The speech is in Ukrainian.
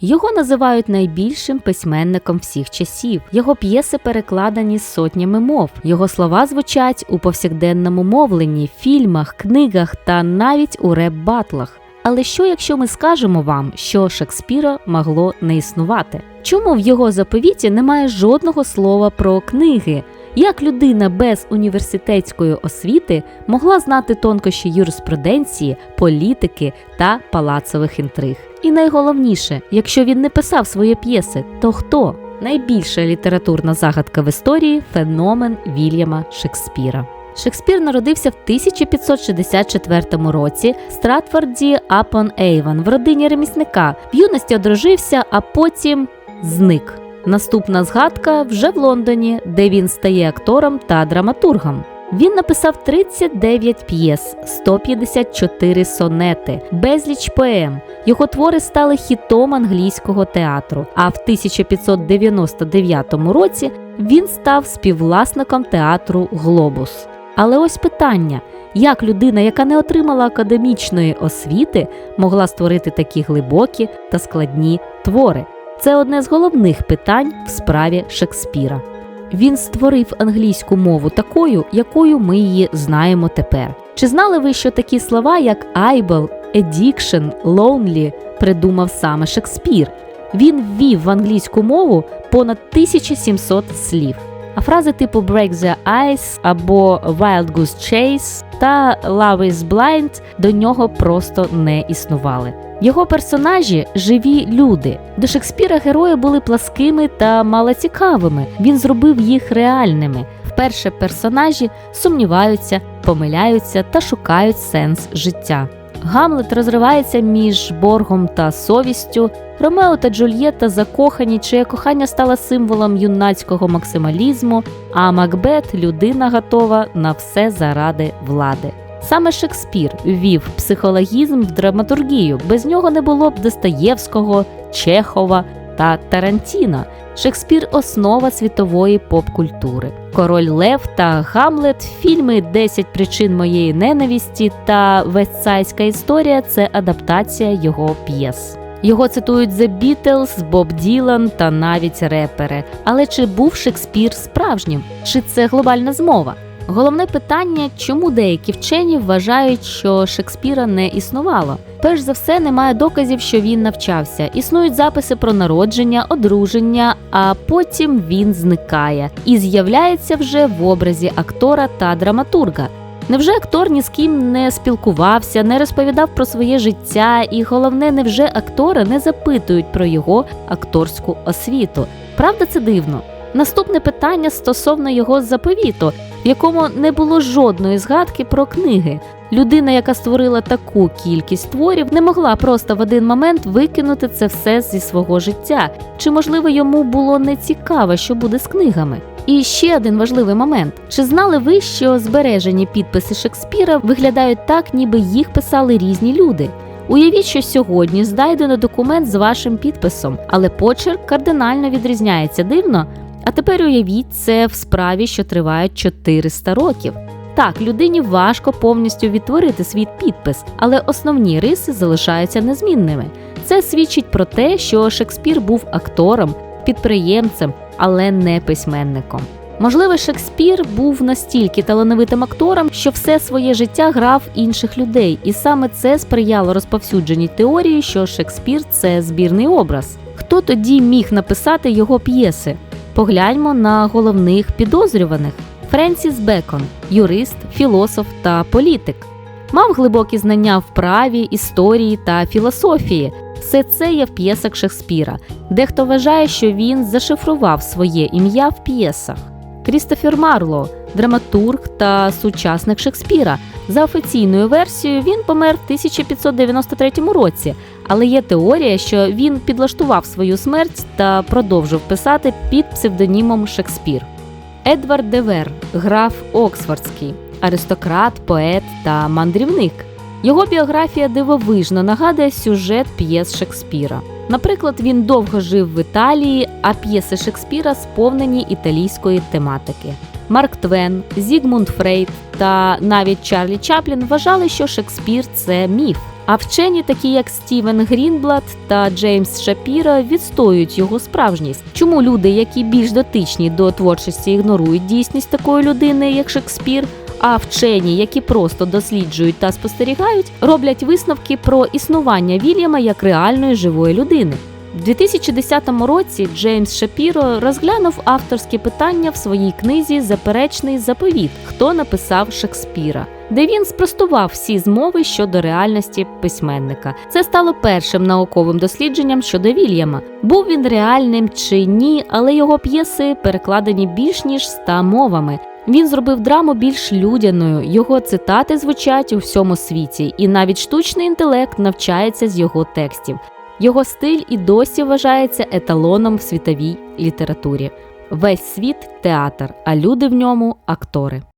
Його називають найбільшим письменником всіх часів. Його п'єси перекладені сотнями мов. Його слова звучать у повсякденному мовленні, фільмах, книгах та навіть у реп-батлах. Але що якщо ми скажемо вам, що Шекспіра могло не існувати? Чому в його заповіті немає жодного слова про книги? Як людина без університетської освіти могла знати тонкощі юриспруденції, політики та палацових інтриг? І найголовніше, якщо він не писав свої п'єси, то хто? Найбільша літературна загадка в історії феномен Вільяма Шекспіра. Шекспір народився в 1564 році в Стратфорді апон Ейван в родині ремісника. В юності одружився, а потім зник. Наступна згадка вже в Лондоні, де він стає актором та драматургом. Він написав 39 п'єс, 154 сонети, безліч поем. Його твори стали хітом англійського театру. А в 1599 році він став співвласником театру Глобус. Але ось питання: як людина, яка не отримала академічної освіти, могла створити такі глибокі та складні твори? Це одне з головних питань в справі Шекспіра. Він створив англійську мову такою, якою ми її знаємо тепер. Чи знали ви, що такі слова, як айбл, едікшн, лонлі, придумав саме Шекспір? Він ввів в англійську мову понад 1700 слів. А фрази типу «break the ice» або «wild goose chase» та «love is blind» до нього просто не існували. Його персонажі живі люди. До Шекспіра герої були пласкими та малоцікавими. Він зробив їх реальними. Вперше персонажі сумніваються, помиляються та шукають сенс життя. Гамлет розривається між боргом та совістю. Ромео та Джульєта закохані, чиє кохання стало символом юнацького максималізму, а Макбет людина готова на все заради влади. Саме Шекспір ввів психологізм в драматургію. Без нього не було б Достоєвського, Чехова та Тарантіна. Шекспір основа світової поп-культури. Король Лев та Гамлет, фільми «10 причин моєї ненависті та Вестсайська історія це адаптація його п'єс. Його цитують The Beatles, Боб Ділан та навіть репери. Але чи був Шекспір справжнім? Чи це глобальна змова? Головне питання, чому деякі вчені вважають, що Шекспіра не існувало. Перш за все, немає доказів, що він навчався. Існують записи про народження, одруження, а потім він зникає і з'являється вже в образі актора та драматурга. Невже актор ні з ким не спілкувався, не розповідав про своє життя, і головне, невже актора не запитують про його акторську освіту? Правда, це дивно. Наступне питання стосовно його заповіту, в якому не було жодної згадки про книги. Людина, яка створила таку кількість творів, не могла просто в один момент викинути це все зі свого життя. Чи можливо йому було не цікаво, що буде з книгами? І ще один важливий момент: чи знали ви, що збережені підписи Шекспіра виглядають так, ніби їх писали різні люди? Уявіть, що сьогодні знайдено документ з вашим підписом, але почерк кардинально відрізняється дивно. А тепер уявіть це в справі, що триває 400 років. Так, людині важко повністю відтворити свій підпис, але основні риси залишаються незмінними. Це свідчить про те, що Шекспір був актором, підприємцем, але не письменником. Можливо, Шекспір був настільки талановитим актором, що все своє життя грав інших людей, і саме це сприяло розповсюдженій теорії, що Шекспір це збірний образ. Хто тоді міг написати його п'єси? Погляньмо на головних підозрюваних. Френсіс Бекон, юрист, філософ та політик, мав глибокі знання в праві, історії та філософії. Все це є в п'єсах Шекспіра. Дехто вважає, що він зашифрував своє ім'я в п'єсах. Крістофер Марло, драматург та сучасник Шекспіра. За офіційною версією, він помер в 1593 році, але є теорія, що він підлаштував свою смерть та продовжив писати під псевдонімом Шекспір. Едвард Девер, граф Оксфордський, аристократ, поет та мандрівник. Його біографія дивовижно нагадує сюжет п'єс Шекспіра. Наприклад, він довго жив в Італії, а п'єси Шекспіра сповнені італійської тематики. Марк Твен, Зігмунд Фрейд та навіть Чарлі Чаплін вважали, що Шекспір це міф. А вчені, такі як Стівен Грінблад та Джеймс Шапіра, відстоюють його справжність. Чому люди, які більш дотичні до творчості, ігнорують дійсність такої людини, як Шекспір? А вчені, які просто досліджують та спостерігають, роблять висновки про існування Вільяма як реальної живої людини. У 2010 році Джеймс Шапіро розглянув авторське питання в своїй книзі Заперечний заповіт, хто написав Шекспіра, де він спростував всі змови щодо реальності письменника. Це стало першим науковим дослідженням щодо Вільяма. Був він реальним чи ні, але його п'єси перекладені більш ніж ста мовами. Він зробив драму більш людяною, його цитати звучать у всьому світі, і навіть штучний інтелект навчається з його текстів. Його стиль і досі вважається еталоном в світовій літературі. Весь світ театр, а люди в ньому актори.